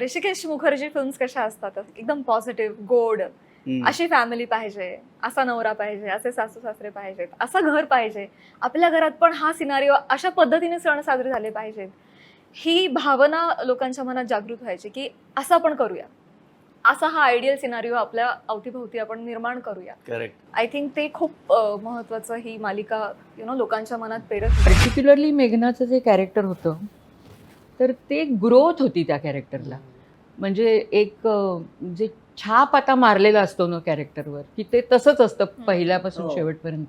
Rishikesh Mukherjee films कशा असतात? एकदम पॉझिटिव्ह गोड. अशी फॅमिली पाहिजे. असा नवरा पाहिजे असे सासू सासरे पाहिजेत असं घर पाहिजे. आपल्या घरात पण हा सिनारिओ अशा पद्धतीने सण साजरे झाले पाहिजेत. ही भावना लोकांच्या मनात जागृत व्हायची की असं आपण करूया. असा हा आयडियल सिनारिओ आपल्या अवतीभोवती आपण निर्माण करूया. करेक्ट आय थिंक ते खूप महत्वाचं ही मालिका यु नो लोकांच्या मनात पेरत. पर्टिक्युलरली मेघनाचं जे कॅरेक्टर होतं तर ते ग्रोथ होती त्या कॅरेक्टरला म्हणजे एक जे छाप आता मारलेला असतो ना कॅरेक्टरवर की ते तसंच असतं पहिल्यापासून हो. शेवटपर्यंत.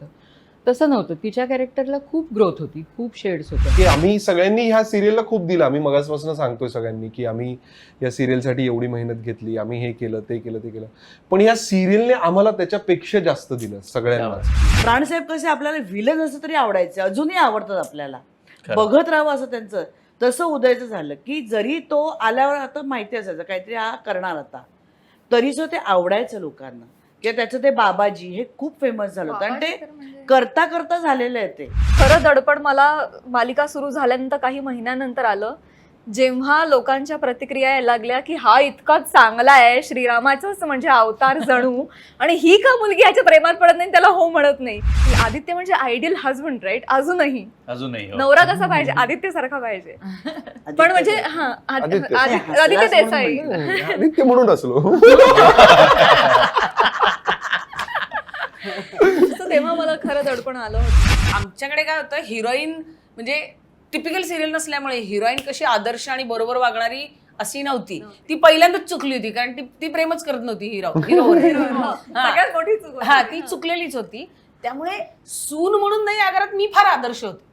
तसं नव्हतं. तिच्या कॅरेक्टरला खूप ग्रोथ होती खूप शेड्स होत्या. की आम्ही सगळ्यांनी ह्या सिरियलला खूप दिलं. आम्ही मगासपासून सांगतोय सगळ्यांनी की आम्ही या सिरियलसाठी एवढी मेहनत घेतली आम्ही हे केलं ते केलं ते केलं. पण या सिरियलने आम्हाला त्याच्यापेक्षा जास्त दिलं सगळ्यांना. प्राणसाहेब कसे आपल्याला विलन असं तरी आवडायचे. अजूनही आवडतात आपल्याला. बघत राहावं असं त्यांचं. तसं उदयचं झालं की जरी तो आल्यावर आता माहिती असायचं काहीतरी हा करणार आता. तरी सुद्धा ते आवडायचं लोकांना. किंवा त्याचं ते बाबाजी हे खूप फेमस झालं होतं. आणि ते म्हणजे- करता करता झालेलं आहे ते. खरं दडपण मला मालिका सुरू झाल्यानंतर काही महिन्यानंतर आलं. जेव्हा लोकांच्या प्रतिक्रिया यायला लागल्या की हा इतका चांगला आहे श्रीरामाचाच म्हणजे अवतार जणू आणि ही का मुलगी याच्या प्रेमात पडत नाही त्याला हो म्हणत नाही. आदित्य म्हणजे आयडियल हजबंड राईट अजूनही. अजूनही हो. नवरा कसा पाहिजे? आदित्य सारखा पाहिजे पण म्हणजे हा आद- आदित्य. देसाई म्हटलं. आदित्य म्हणून असलो. तेव्हा मला खरं दडपण आलं होतं. आमच्याकडे काय होतं हिरोईन म्हणजे टिपिकल सिरियल नसल्यामुळे हिरोईन कशी आदर्श आणि बरोबर वागणारी अशी नव्हती. ती पहिल्यांदाच चुकली होती कारण ती ती प्रेमच करत नव्हती हिरो हिरोवर हा, सगळ्यात मोठी चूक होती. हा ती चुकलेलीच होती. त्यामुळे सून म्हणून नाही या घरात मी फार आदर्श होते.